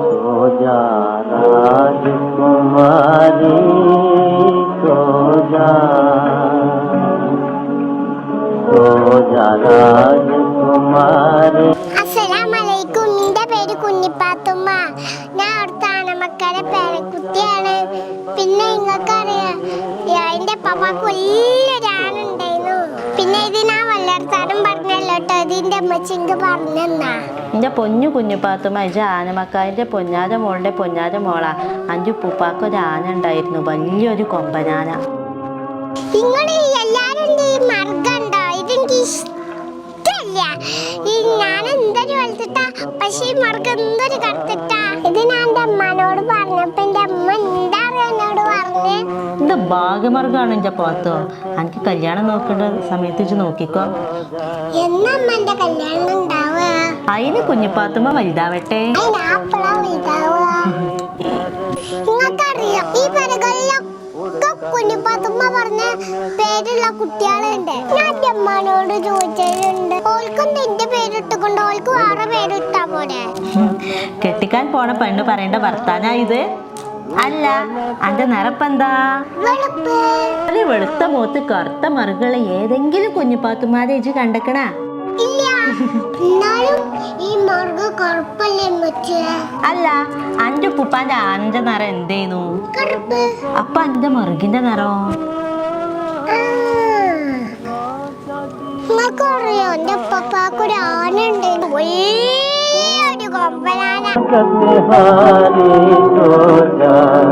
सो जा राजकुमारी सो जा सो जा राजकुमारी അസ്സലാമലൈക്കും നിന്റെ പേര് കുഞ്ഞിപ്പാത്തുമ്മ ഞാൻ അവിടുത്തെ ആണമക്കരെ പേരക്കുട്ടിയാണ് പിന്നെ നിങ്ങൾക്കറിയാം എന്റെ പപ്പാക്ക് വലിയൊരു ആണുണ്ടായിരുന്നു പിന്നെ ഇത് ഞാൻ വല്ലർത്താനും പറഞ്ഞല്ലോ കേട്ടോ ഇതിന്റെ അമ്മച്ചിങ്ക് പറഞ്ഞെന്നാ. എന്റെ പൊന്നു കുഞ്ഞുപാത്തുമ്മ ഇജ ആനമക്കാരിന്റെ പൊന്നാര മോളുടെ പൊന്നാര മോളാ. അഞ്ചു പൂപ്പാക്ക് ഒരു ആന ഉണ്ടായിരുന്നു. വലിയൊരു കൊമ്പനാന. നിങ്ങൾ എല്ലാരും ഈ മർഗണ്ടോ? ഇതെനിക്ക് ഇഷ്ടല്ല. ഈ ഞാൻ എന്തൊരു പക്ഷേ മർഗം എന്തൊരു കറുത്തിട്ടാ ഇത് ഞാൻ എന്റെ അമ്മനോട് പറഞ്ഞപ്പോ എന്റെ അമ്മ എന്താ എന്നോട് പറഞ്ഞേ ഇത് ഭാഗ്യമാർഗാണ് എന്റെ പോത്തോ എനിക്ക് കല്യാണം നോക്കേണ്ട സമയത്ത് വെച്ച് നോക്കിക്കോ. എന്റെ അതിന് കുഞ്ഞുപാത്തുമ്മ വലുതാവട്ടെ. കുഞ്ഞിപ്പാത്തുമ്മ പറഞ്ഞ പേരുള്ള കുട്ടികളുണ്ട്. ഞാൻ അമ്മനോട് ചോദിച്ചിട്ടുണ്ട് ഓൾക്കും നിന്റെ പേരിട്ടുകൊണ്ട് ഓൾക്ക് വേറെ പേരിട്ടാ പോലെ കെട്ടിക്കാൻ പോണ പെണ്ണ് പറയേണ്ട ഭർത്താനാ ഇത്. അല്ല അന്റെ നിറപ്പെന്താ? ഒരു വെളുത്ത മൂത്ത് കറുത്ത മറുകൾ ഏതെങ്കിലും കുഞ്ഞുപാത്തുമാരെ ഇജ് കണ്ടക്കണ? അല്ല അന്റെ ഉപ്പുപ്പാന്റെ ആന്റെ നിറം എന്തേനു? അപ്പൊ അന്റെ മറുകിന്റെ നിറോ? നിങ്ങൾക്കറിയോ എന്റെ പപ്പാക്കൊരു ആന ഉണ്ട് വലിയൊരു हारे तो जा